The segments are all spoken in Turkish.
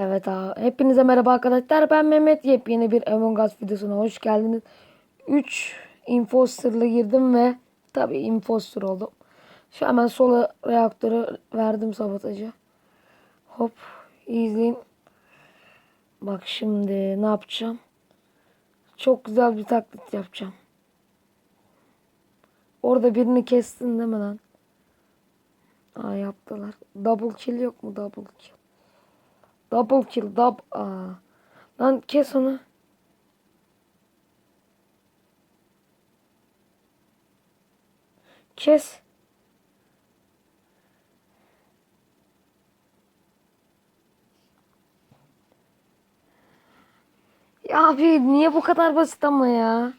Evet abi. Hepinize merhaba arkadaşlar. Ben Mehmet. Yepyeni bir Among Us videosuna hoş geldiniz. 3 imposter'la girdim ve tabii imposter oldum. Şu hemen sola reaktörü verdim sabotajı. Hop. izleyin. Bak şimdi ne yapacağım? Çok güzel bir taklit yapacağım. Orada birini kestin değil mi lan? Aa yaptılar. Double kill yok mu? Double kill. Double kill. Dub. Aa. Lan kes onu. Kes. Ya abi niye bu kadar basit ama ya?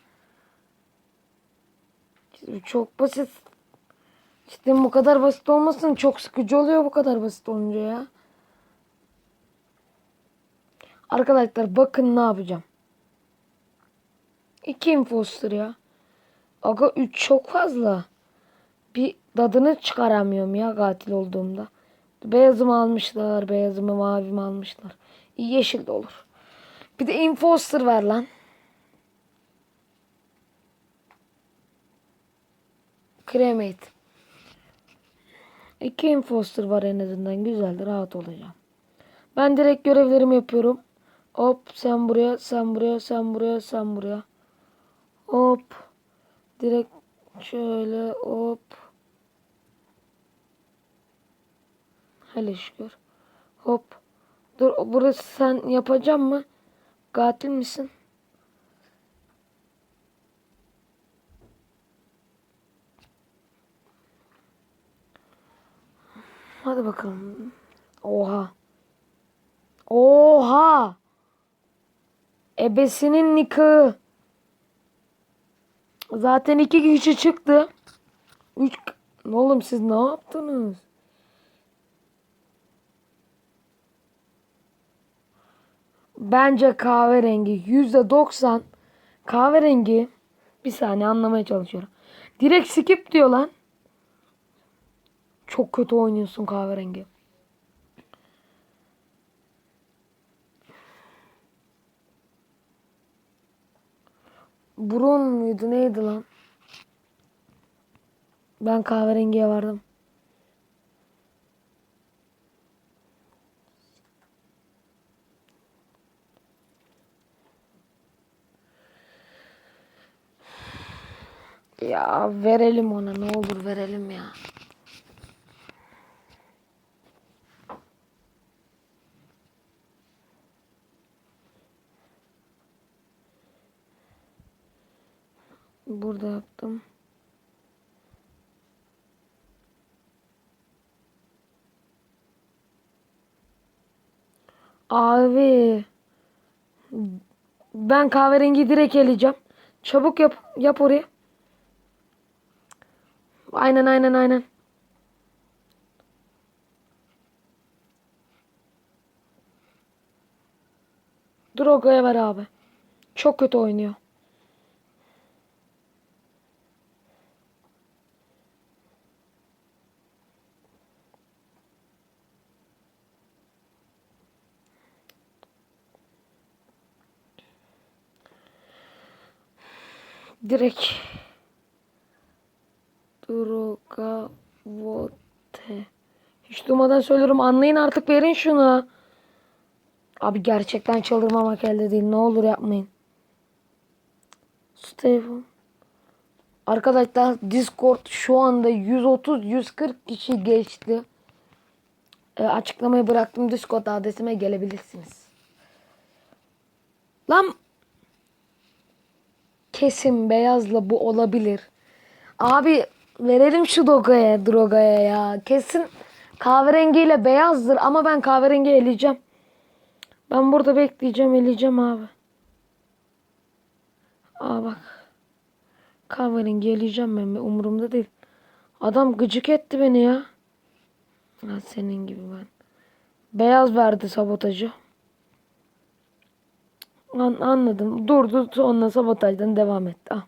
Çok basit. İşte bu kadar basit olmasın çok sıkıcı oluyor bu kadar basit olunca ya. Arkadaşlar bakın ne yapacağım. İki imposter ya. Aga 3 çok fazla. Bir tadını çıkaramıyorum ya katil olduğumda. Beyazımı almışlar. Beyazımı mavimi almışlar. Yeşil de olur. Bir de imposter ver lan. Cremate. İki imposter var en azından. Güzel rahat olacağım. Ben direkt görevlerimi yapıyorum. Hop sen buraya, sen buraya, sen buraya, sen buraya. Hop. Direkt şöyle hop. Hele şükür. Hop. Dur burası sen yapacağım mı? Katil misin? Hadi bakalım. Oha. Oha. Ebesinin nikahı. Zaten iki kişi çıktı. Üç... Oğlum siz ne yaptınız? Bence kahverengi yüzde doksan kahverengi bir saniye anlamaya çalışıyorum. Direkt skip diyor lan. Çok kötü oynuyorsun kahverengi. Burun muydu neydi lan? Ben kahverengiye vardım. Ya verelim ona ne olur verelim ya. Burada yaptım. Abi. Ben kahverengi direkt eleyeceğim. Çabuk yap yap oraya. Aynen aynen aynen. Droga'ya ver abi. Çok kötü oynuyor. Direkt Droga Vote. Hiç durmadan söylüyorum anlayın artık verin şunu. Abi gerçekten çıldırmamak elde değil. Ne olur yapmayın. Stefan. Arkadaşlar Discord şu anda 130-140 kişi geçti. E, açıklamayı bıraktım. Discord adresime gelebilirsiniz. Lan kesin beyazla bu olabilir. Abi verelim şu dogaya, drogaya ya. Kesin kahverengiyle beyazdır ama ben kahverengi eleyeceğim. Ben burada bekleyeceğim, eleyeceğim abi. Aa bak. Kahverengi eleyeceğim ben. Umurumda değil. Adam gıcık etti beni ya. Ha, senin gibi ben. Beyaz verdi sabotajı. An anladım. Durdu sonra sabotajdan devam etti. Ah.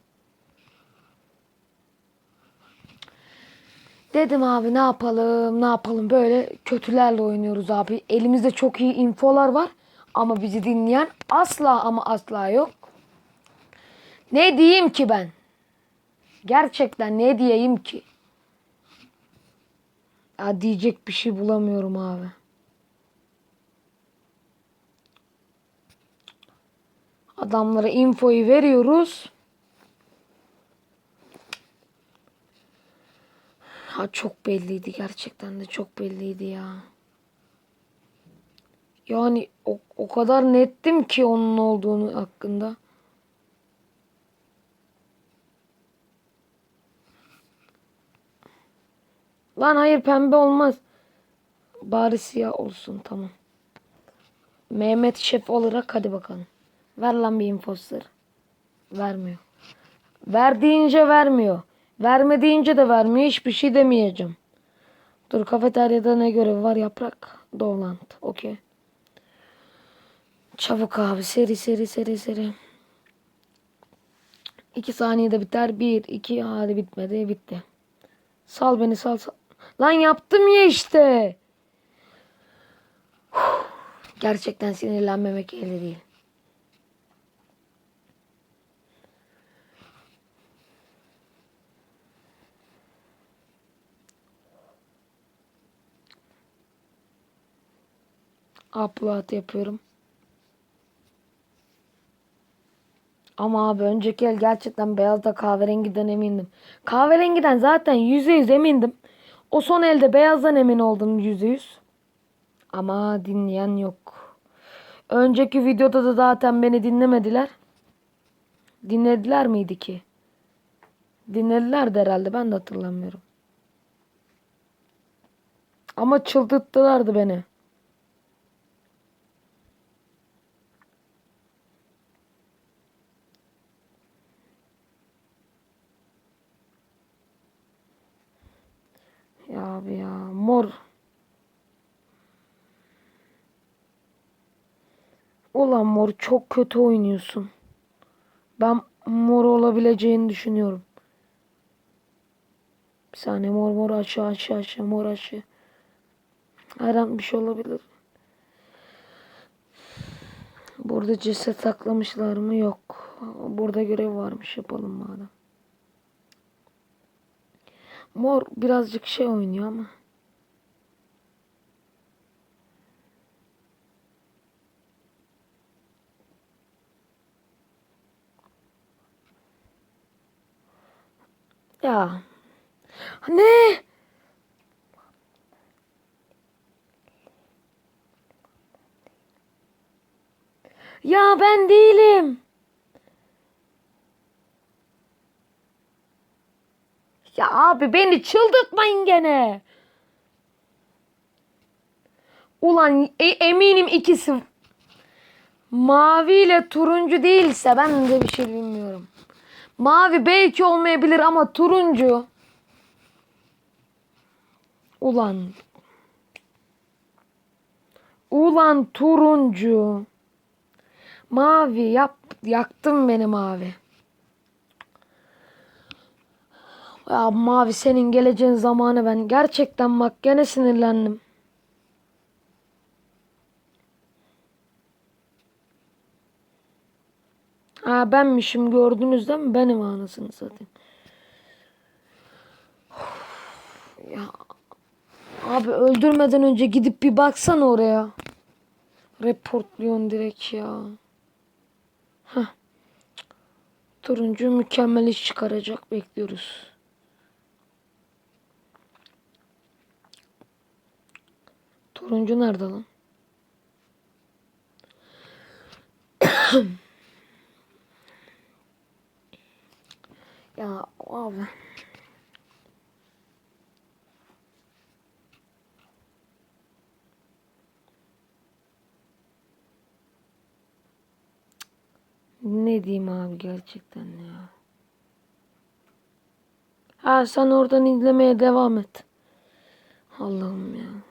Dedim abi ne yapalım ne yapalım böyle kötülerle oynuyoruz abi. Elimizde çok iyi infolar var ama bizi dinleyen asla ama asla yok. Ne diyeyim ki ben? Gerçekten ne diyeyim ki? Ya diyecek bir şey bulamıyorum abi. Adamlara infoyu veriyoruz. Ha çok belliydi gerçekten de çok belliydi ya. Yani o, o kadar nettim ki onun olduğunu hakkında. Lan hayır pembe olmaz. Bari siyah olsun tamam. Mehmet Şef olarak hadi bakalım. Ver lan bir imposter. Vermiyor. Ver deyince vermiyor. Verme deyince de vermiyor. Hiçbir şey demeyeceğim. Dur kafeteryada ne görevi var? Yaprak. Dolant. Okey. Çabuk abi. Seri seri seri seri. İki saniyede biter. Bir, iki. Hadi bitmedi. Bitti. Sal beni sal sal. Lan yaptım ya işte. Gerçekten sinirlenmemek elde değil. Upload yapıyorum. Ama abi önceki el gerçekten beyazda kahverengiden emindim. Kahverengiden zaten yüzde yüz emindim. O son elde beyazdan emin oldum yüzde yüz. Ama dinleyen yok. Önceki videoda da zaten beni dinlemediler. Dinlediler miydi ki? Dinlediler de herhalde ben de hatırlamıyorum. Ama çıldırttılardı beni. Ya abi ya mor. Ulan mor çok kötü oynuyorsun. Ben mor olabileceğini düşünüyorum. Bir saniye mor mor aşağı aşağı aşağı mor aşağı. Her an bir şey olabilir. Burada ceset saklamışlar mı? Yok. Burada görev varmış yapalım madem. Mor birazcık şey oynuyor ama. Ya. Ne? Ya ben değilim. Ya abi beni çıldırtmayın gene. Ulan e- eminim ikisi mavi ile turuncu değilse ben de bir şey bilmiyorum. Mavi belki olmayabilir ama turuncu. Ulan. Ulan turuncu. Mavi yap yaktın beni mavi. Ya mavi senin geleceğin zamanı ben gerçekten bak gene sinirlendim. Ha benmişim gördünüz değil mi? Benim anasını satayım. Ya abi öldürmeden önce gidip bir baksan oraya. Reportluyorsun direkt ya. Heh. Turuncu mükemmel iş çıkaracak bekliyoruz. Turuncu nerede lan? ya abi. Ne diyeyim abi gerçekten ya. Ha sen oradan izlemeye devam et. Allah'ım ya.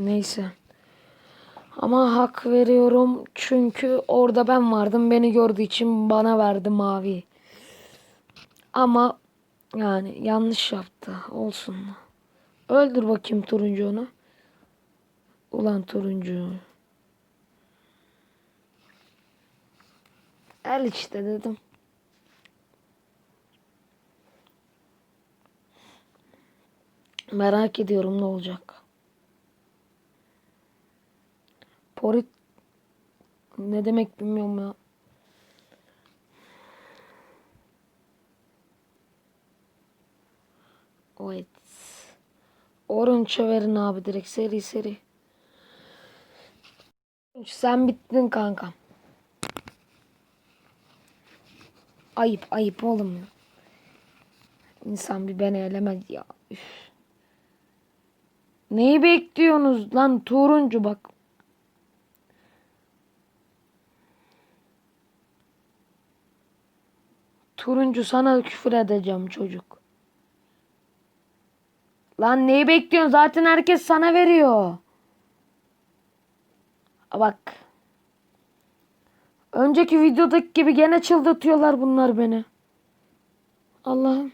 Neyse. Ama hak veriyorum çünkü orada ben vardım. Beni gördüğü için bana verdi mavi. Ama yani yanlış yaptı. Olsun. Öldür bakayım turuncu onu. Ulan turuncu. El işte dedim. Merak ediyorum ne olacak. Porit ne demek bilmiyorum ya. Evet. Orange'a verin abi direkt seri seri. Sen bittin kanka. Ayıp ayıp oğlum ya. İnsan bir beni elemez ya. Üf. Neyi bekliyorsunuz lan turuncu bak. Turuncu sana küfür edeceğim çocuk. Lan neyi bekliyorsun? Zaten herkes sana veriyor. Bak. Önceki videodaki gibi gene çıldırtıyorlar bunlar beni. Allah'ım.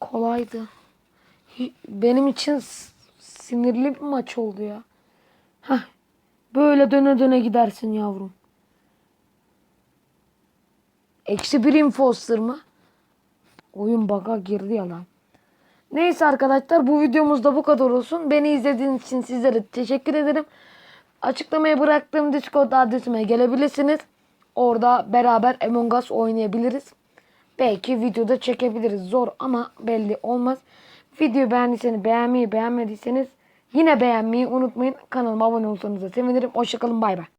Kolaydı. Benim için sinirli bir maç oldu ya. Heh. Böyle döne döne gidersin yavrum. Eksi bir imposter mı? Oyun baka girdi ya lan. Neyse arkadaşlar bu videomuzda bu kadar olsun. Beni izlediğiniz için sizlere teşekkür ederim. Açıklamaya bıraktığım Discord adresime gelebilirsiniz. Orada beraber Among Us oynayabiliriz. Belki videoda çekebiliriz. Zor ama belli olmaz. Videoyu beğendiyseniz beğenmeyi beğenmediyseniz yine beğenmeyi unutmayın. Kanalıma abone olursanız da sevinirim. Hoşçakalın bay bay.